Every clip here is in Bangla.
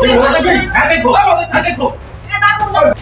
তুমি ভোগ দেখো আগে ভোগ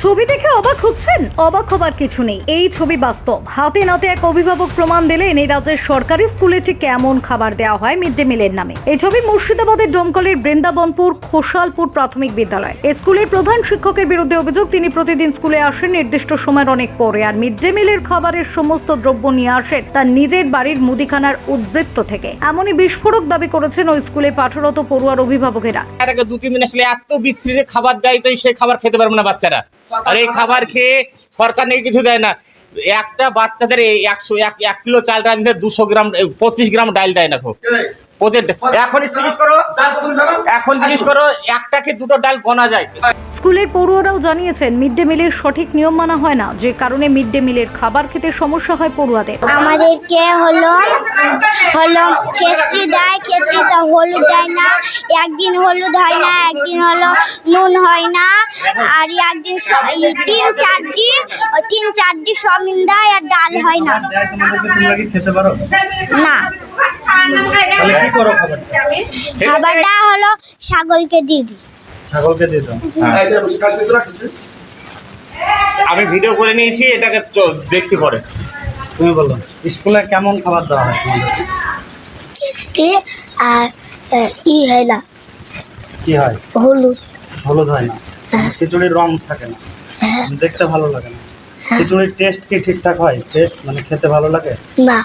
ছবি দেখে অবাক হচ্ছেন? অবাক হবার কিছু নেই। এই ছবি বাস্তব। হাতে নাতে এক অভিভাবক প্রমাণ দিলেন এই রাজ্যের সরকারি স্কুলে ঠিক কেমন খাবার দেওয়া হয় মিড ডে মিলের নামে? এই ছবি মুর্শিদাবাদের ডোমকলের বৃন্দাবনপুর খোসালপুর প্রাথমিক বিদ্যালয়। স্কুলের প্রধান শিক্ষকের বিরুদ্ধে অভিযোগ, তিনি প্রতিদিন স্কুলে আসেন, নির্দিষ্ট সময়ের অনেক পরে। আর মিড ডে মিলের খাবারের সমস্ত দ্রব্য নিয়ে আসেন তার নিজের বাড়ির মুদিখানার উদ্বৃত্ত থেকে। এমনই বিস্ফোরক দাবি করেছেন ওই স্কুলে পাঠরত পড়ুয়ার অভিভাবকেরা। দু তিন দিন আসলে এত বিশ্রী খাবার দেয় তো সেই খাবার খেতে পারবে না বাচ্চারা। আর এই খাবার খেয়ে সরকার নাকি কিছু দেয় না। একটা বাচ্চাদের এই একশো, এক কিলো চাল দিলে দুশো গ্রাম, পঁচিশ গ্রাম ডাল দেয় না খুব। প্রজেক্ট এখন জিজ্ঞেস করো এখন জিজ্ঞেস করো একটা কি দুটো ডাল গোনা যায় স্কুলের পড়ুয়ারাও জানিয়েছেন মিড ডে মিলের সঠিক নিয়ম মানা হয় না যে কারণে মিড ডে মিলের খাবার খেতে সমস্যা হয় পড়ুয়াদের। আমাদেরকে হলো হলো খেসরি দেয় খেসরিতে হলুদ দেয় না একদিন হলুদ হয় না একদিন হলো নুন হয় না আর একদিন তিন চার দিন তিন চার দিন সমিন দেয় আর ডাল হয় না। না। তাহলে কি করো খাবার? খাবারটা হলো ছাগলকে দিয়ে দিই। ছাগলকে দিয়ে দাও। আমি ভিডিও করে নিয়েছি এটাকে দেখছি পরে। তুমি বলো স্কুলে কেমন খাবার দেওয়া হয় খেসরি আর ই হয় না। কি হয়? হলুদ। হলুদ হয় না? খিচুড়ির রং থাকে না। দেখতে ভালো লাগে না। খিচুড়ির টেস্ট কি ঠিকঠাক হয়? টেস্ট মানে খেতে ভালো লাগে? না।